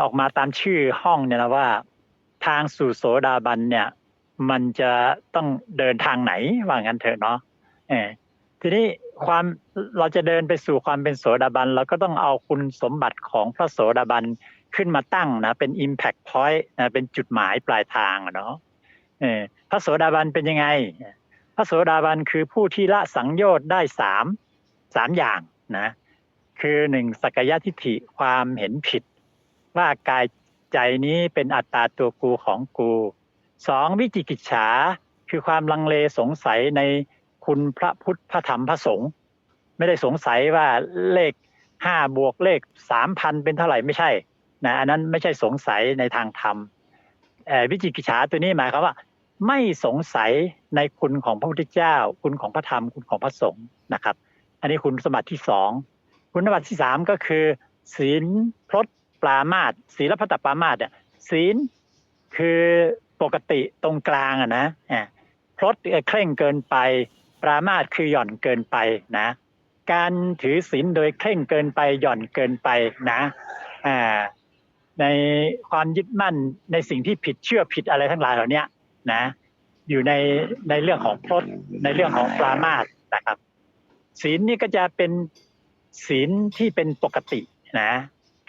ออกมาตามชื่อห้องเนี่ยนะว่า ทางสู่โสดาบันเนี่ย มันจะต้องเดินทางไหนว่างั้นเถอะเนาะเออทีนี้ความเราจะเดินไปสู่ความเป็นโสดาบันเราก็ต้องเอาคุณสมบัติของพระโสดาบันขึ้นมาตั้งนะเป็น impact point นะเป็นจุดหมายปลายทางเนาะเออพระโสดาบันเป็นยังไง พระโสดาบันคือผู้ที่ละสังโยชน์ได้สามสามอย่างนะคือหนึ่งสักยะทิฏฐิความเห็นผิด ว่ากายใจนี้เป็นอัตตาตัวกูของกูสองวิจิกิจฉาคือความลังเลสงสัยในคุณพระพุทธพระธรรมพระสงฆ์ไม่ได้สงสัยว่าเลขห้าบวกเลขสามพันเป็นเท่าไหร่ไม่ใช่นะอันนั้นไม่ใช่สงสัยในทางธรรมวิจิกิจฉาตัวนี้หมายความว่า ไม่สงสัยในคุณของพระพุทธเจ้า คุณของพระธรรมคุณของพระสงฆ์นะครับ อันนี้คุณสมบัติที่สองคุณสมบัติที่สามก็คือ ศีลพลด ปรามาตศีลพัตตปรามาตเนี่ยศีลคือปกติตรงกลางอะนะอ่าพลดเคร่งเกินไป ปรามาตคือหย่อนเกินไปนะ การถือศีลโดยเคร่งเกินไปหย่อนเกินไปนะอ่าในความยึดมั่นในสิ่งที่ผิดเชื่อผิดอะไรทั้งหลายเหล่านี้นะ อยู่ในในเรื่องของพลดในเรื่องของปรามาตนะครับ ศีลนี่ก็จะเป็นศีลที่เป็นปกตินะ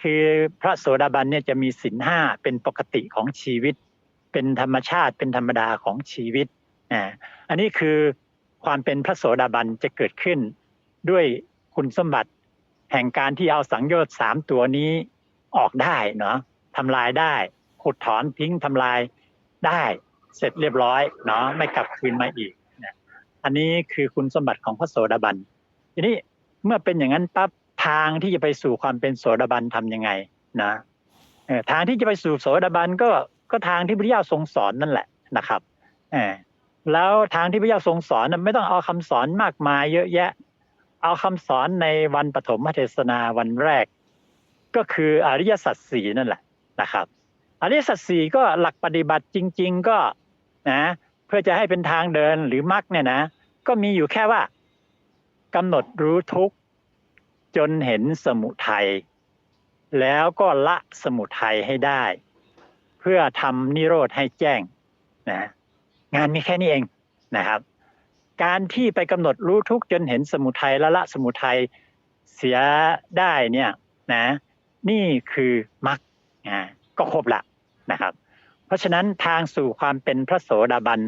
คือพระโสดาบันเนี่ยจะมีศีลห้าเป็นปกติของชีวิต เป็นธรรมชาติเป็นธรรมดาของชีวิตอ่าอันนี้คือความเป็นพระโสดาบันจะเกิดขึ้น ด้วยคุณสมบัติแห่งการที่เอาสังโยชน์สามตัวนี้ออกได้เนาะทำลายได้ขุดถอนทิ้งทำลายได้เสร็จเรียบร้อยเนาะไม่กลับคืนมาอีกนะอันนี้คือคุณสมบัติของพระโสดาบันทีนี้เมื่อเป็นอย่างนั้นปั๊บ ทางที่จะไปสู่ความเป็นโสดาบันทำยังไงนะทางที่จะไปสู่โสดาบันก็ก็ทางที่พระเจ้าทรงสอนนั่นแหละนะครับอแล้วทางที่พระเจ้าทรงสอนไม่ต้องเอาคำสอนมากมายเยอะแยะ เอาคำสอนในวันปฐมเทศนาวันแรก ก็คืออริยสัจสี่นั่นแหละนะครับอริยสัจสี่ก็หลักปฏิบัติจริง ๆ ก็นะเพื่อจะให้เป็นทางเดินหรือมรรคเนี่ยนะ ก็มีอยู่แค่ว่ากำหนดรู้ทุกข์ จนเห็นสมุทัยแล้วก็ละสมุทัยให้ได้ เพื่อทำนิโรธให้แจ้งนะงานมีแค่นี้เองนะครับ การที่ไปกำหนดรู้ทุกจนเห็นสมุทัยละละสมุทัยเสียได้เนี่ยนะนี่คือมรรคก็ครบละนะครับ เพราะฉะนั้นทางสู่ความเป็นพระโสดาบัน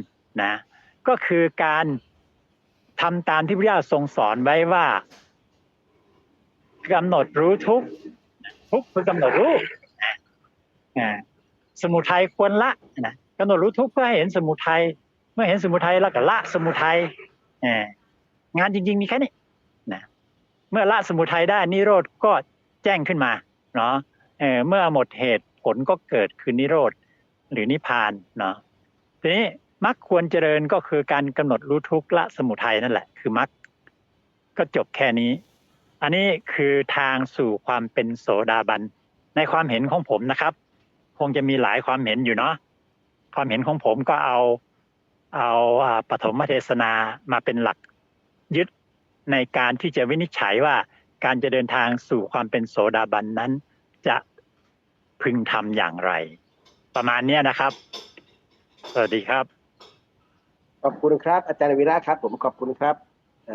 นะก็คือการทำตามที่พระเจ้าทรงสอนไว้ว่า กำหนดรู้ทุกทุกคือกำหนดรู้อ่าสมุทัยควรละนะกำหนดรู้ทุกเพื่อให้เห็นสมุทัยเมื่อเห็นสมุทัยแล้วก็ละสมุทัยอ่างานจริง ๆ มีแค่นี้นะเมื่อละสมุทัยได้นิโรธก็แจ้งขึ้นมาเนาะเออเมื่อหมดเหตุผลก็เกิดคือนิโรธหรือนิพานเนาะทีนี้มรรคควรเจริญก็คือการกำหนดรู้ทุกละสมุทัยนั่นแหละ คือมรรคก็จบแค่นี้ อันนี้คือทางสู่ความเป็นโสดาบัน ในความเห็นของผมนะครับ คงจะมีหลายความเห็นอยู่เนาะความเห็นของผมก็เอาเอาปฐมเทศนามาเป็นหลักยึดในการที่จะวินิจฉัยว่าการจะเดินทางสู่ความเป็นโสดาบันนั้น จะพึงทำอย่างไร ประมาณนี้นะครับ สวัสดีครับ ขอบคุณครับ อาจารย์วิระครับ ผมขอบคุณครับ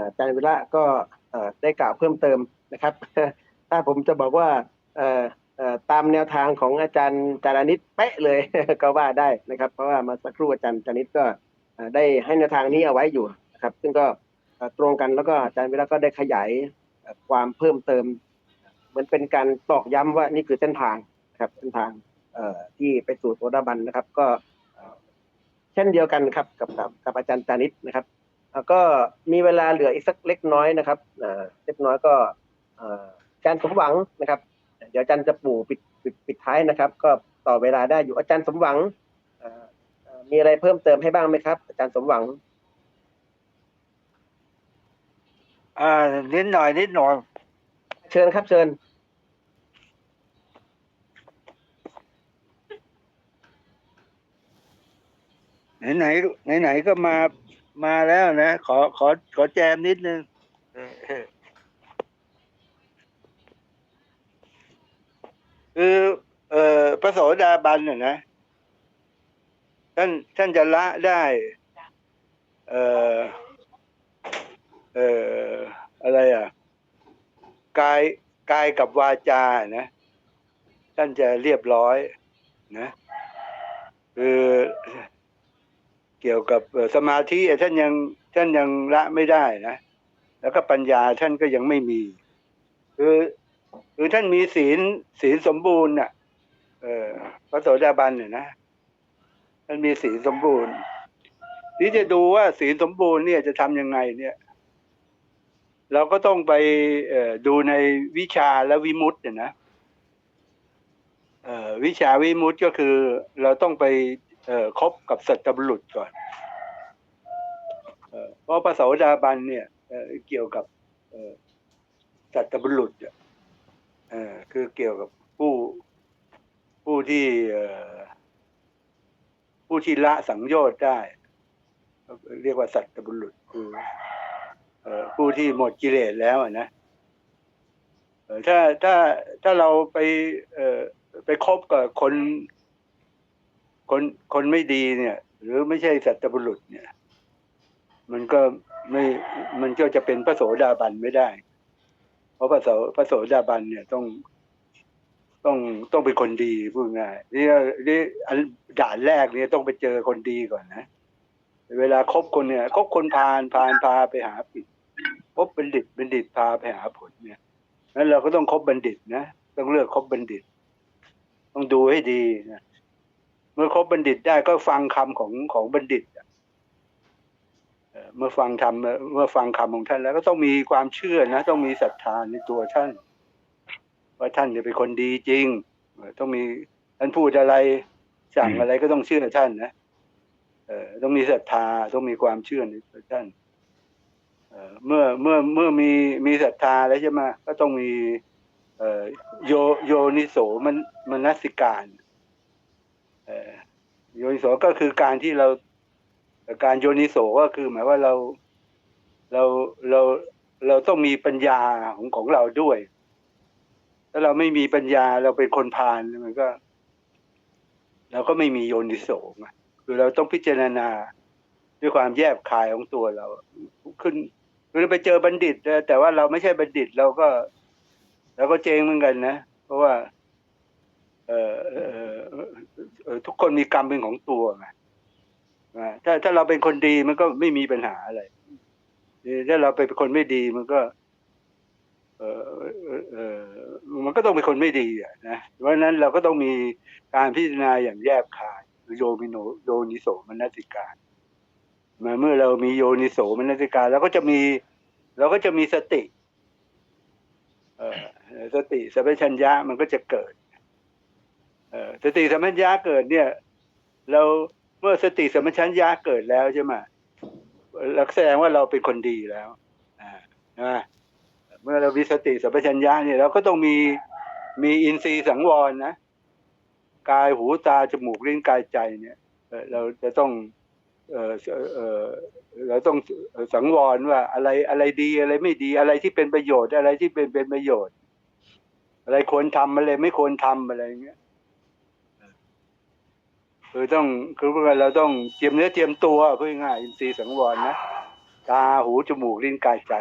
อาจารย์วิระก็ ได้กล่าวเพิ่มเติมนะครับ ถ้าผมจะบอกว่าตามแนวทางของอาจารย์จารานิตเป๊ะเลยก็ว่าได้นะครับ เพราะว่ามาสักครู่อาจารย์จารานิตก็ได้ให้แนวทางนี้เอาไว้อยู่นะครับ ซึ่งก็ตรงกันแล้วก็อาจารย์วิระก็ได้ขยายความเพิ่มเติม เหมือนเป็นการตอกย้ำว่านี่คือเส้นทางครับเส้นทางที่ไปสู่โสดาบันนะครับ ก็เช่นเดียวกันครับกับกับกับอาจารย์จานิตนะครับ แล้วก็มีเวลาเหลืออีกสักเล็กน้อยนะครับเอ่อเล็กน้อยก็เอ่ออาจารย์สมหวังนะครับ เดี๋ยวอาจารย์จะปู่ปิดปิดปิดท้ายนะครับ ก็ต่อเวลาได้อยู่อาจารย์สมหวังเอ่อเอ่อมีอะไรเพิ่มเติมให้บ้างไหมครับ อาจารย์สมหวังอ่านิดหน่อยนิดหน่อย เชิญครับเชิญไหนไหนไหนไหนๆก็มา มาแล้วนะ ขอขอขอแจมนิดนึงคือเอ่อพระโสดาบันน่ะนะท่านท่านจะละได้ เอ่อเอ่ออะไรอะกายกายกับวาจานะท่านจะเรียบร้อย นะคือ เกี่ยวกับสมาธิท่านยังท่านยังละไม่ได้นะแล้วก็ปัญญาท่านก็ยังไม่มี คือคือท่านมีศีลศีลสมบูรณ์น่ะ เออพระโสดาบันเนี่ยนะท่านมีศีลสมบูรณ์ที่จะดูว่าศีลสมบูรณ์เนี่ยจะทำยังไง เนี่ย เราก็ต้องไปดูในวิชาและวิมุตต์เนี่ยนะวิชาวิมุตต์ก็คือ เราต้องไป เออคบกับสัตบุรุษก่อนเออพราะพระโสดาบันเนี่ยเออเกี่ยวกับเออสัตบุรุษเอ่อคือเกี่ยวกับผู้ผู้ที่เออผู้ที่ละสังโยชน์ได้ เรียกว่าสัตบุรุษคือเออผู้ที่หมดกิเลสแล้วอะนะถ้าถ้าถ้าเราไปเออไปคบกับคน คนคนไม่ดีเนี่ย หรือไม่ใช่สัตบุรุษเนี่ย มันก็ไม่มันก็จะเป็นพระโสดาบันไม่ได้ เพราะพระโสพระโสดาบันเนี่ยต้องต้องต้องเป็นคนดีพูดง่ายนี่นี่อันด่านแรกเนี่ยต้องไปเจอคนดีก่อนนะ เวลาคบคนเนี่ยคบคนพาลพาลพาไปหาปิดคบบัณฑิตบัณฑิตพาไปหาผลเนี่ยนั้นเราก็ต้องคบบัณฑิตนะต้องเลือกคบบัณฑิต ต้องดูให้ดีนะ เมื่อคบบัณฑิตได้ก็ฟังคำของของบัณฑิตอะเอ่อเมื่อฟังทำเมื่อฟังคำของท่านแล้วก็ต้องมีความเชื่อนะ ต้องมีศรัทธาในตัวท่าน ว่าท่านจะเป็นคนดีจริงเอ่อต้องมีท่านพูดอะไรสั่งอะไรก็ต้องเชื่อท่านนะเอ่อต้องมีศรัทธาต้องมีความเชื่อในตัวท่านเอ่อเมื่อเมื่อเมื่อมีมีศรัทธาแล้วใช่ไหมก็ต้องมี เอ่อโยโยนิโสมันมนสิการเอ่อ โยนิโสก็คือการที่เราการโยนิโสก็คือ หมายว่าเราเราเราเราต้องมีปัญญาของของเราด้วย ถ้าเราไม่มีปัญญาเราเป็นคนพาลมันก็เราก็ไม่มีโยนิโสคือเราต้องพิจารณาด้วยความแยบคายของตัวเรา ขึ้นคือไปเจอบัณฑิตแต่ว่าเราไม่ใช่บัณฑิตเราก็เราก็เจงเหมือนกันนะ เพราะว่า เออเออ ทุกคนมีกรรมเป็นของตัวไงถ้าถ้าเราเป็นคนดีมันก็ไม่มีปัญหาอะไรถ้าเราเป็นคนไม่ดีมันก็ เออเออมันก็ต้องเป็นคนไม่ดีอะนะเพราะฉะนั้นเราก็ต้องมีการพิจารณาอย่างแยบคายโยมิโนโยนิโสมนสิการมาเมื่อเรามีโยนิโสมนสิการเราก็จะมีเราก็จะมีสติ เออสติสัมปชัญญะมันก็จะเกิด สติสัมปชัญญะเกิดเนี่ย เราเมื่อสติสัมปชัญญะเกิดแล้วใช่ไหมเราแสดงว่าเราเป็นคนดีแล้วอ่าใช่ไหมเมื่อเรามีสติสัมปชัญญะเนี่ยเราก็ต้องมีมีอินทรีย์สังวรนะกายหูตาจมูกลิ้นกายใจเนี่ยเราจะต้องเออเออเราต้องสังวรว่าอะไรอะไรดีอะไรไม่ดีอะไรที่เป็นประโยชน์อะไรที่เป็นเป็นประโยชน์ อะไรควรทำอะไรไม่ควรทำอะไรอย่างเงี้ย คือต้องคือว่าเราต้องเตรียมเนื้อเตรียมตัวเพื่อง่ายอินทรีย์สังวรนะตาหูจมูกลิ้นกายใจ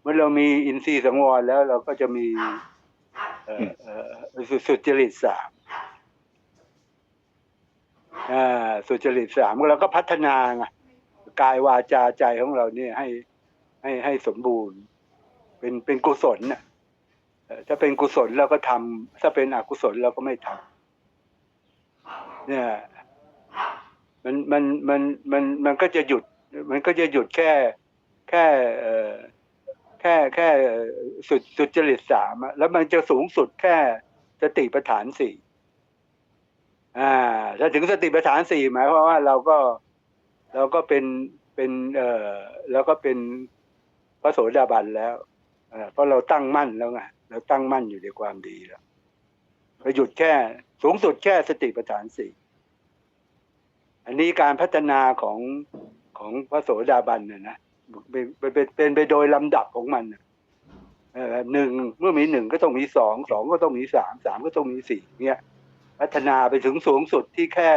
เมื่อเรามีอินทรีย์สังวรแล้วเราก็จะมีเอ่อเอ่อสุสุจริตสามอ่าสุจริตสามเราก็พัฒนาไงกายวาจาใจของเราเนี่ยให้ให้ให้สมบูรณ์ เป็นเป็นกุศลน่ะเอ่อถ้าเป็นกุศลเราก็ทำถ้าเป็นอกุศลเราก็ไม่ทำ เนี่ยมันมันมันมันมันก็จะหยุด มันก็จะหยุดแค่แค่เออแค่แค่สุดสุดจริตสามแล้วมันจะสูงสุดแค่สติปัฏฐานสี่อ่า ถ้าถึงสติปัฏฐานสี่หมายความว่าเราก็เราก็เป็นเป็นเอ่อเราก็เป็นพระโสดาบันแล้วอ่าเพราะเราตั้งมั่นแล้วไงเราตั้งมั่นอยู่ในความดีแล้ว เราหยุดแค่สูงสุดแค่สติปัฏฐานสี่อันนี้การพัฒนาของของพระโสดาบันเนี่ยนะเป็นเป็นไปโดยลำดับของมันหนึ่งเมื่อมีหนึ่งก็ต้องมีสองสองก็ต้องมีสามสามก็ต้องมีสี่เนี่ยพัฒนาไปถึงสูงสุดที่แค่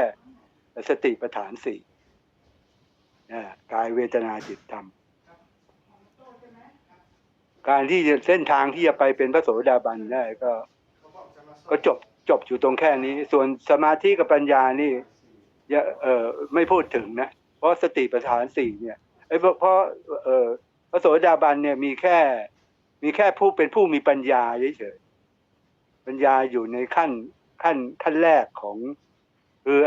สติปัฏฐานสี่กายเวทนาจิตธรรม การที่เส้นทางที่จะไปเป็นพระโสดาบันได้ก็ ก็จบจบอยู่ตรงแค่นี้ ส่วนสมาธิกับปัญญานี่ยเออไม่พูดถึงนะ เพราะสติปัฏฐานสี่เนี่ยไอ้เพราะเพราะเออพระโสดาบันเนี่ยมีแค่มีแค่ผู้เป็นผู้มีปัญญาเฉยๆปัญญาอยู่ในขั้นขั้นขั้นแรกของ คือ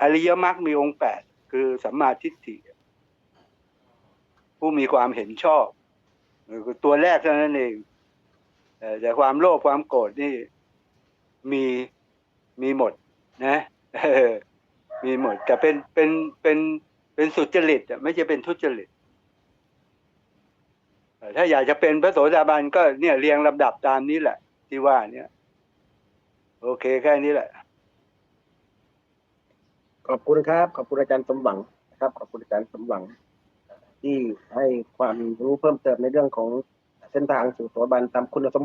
อริยมรรคมีองค์แปดคือสัมมาทิฏฐิผู้มีความเห็นชอบ ตัวแรกเท่านั้นเองแต่ความโลภความโกรธนี่ มีมีหมดนะมีหมด แต่เป็นเป็นเป็นเป็นสุจริตอะไม่ใช่เป็นทุจริตถ้าอยากจะเป็นพระโสดาบันก็เนี่ยเรียงลำดับตามนี้แหละ ที่ว่าเนี่ย โอเคแค่นี้แหละ ขอบคุณครับ ขอบคุณอาจารย์สมหวังนะครับ ขอบคุณอาจารย์สมหวัง ที่ให้ความรู้เพิ่มเติมในเรื่องของเส้นทางสู่โสดาบันตามคุณสมบัติ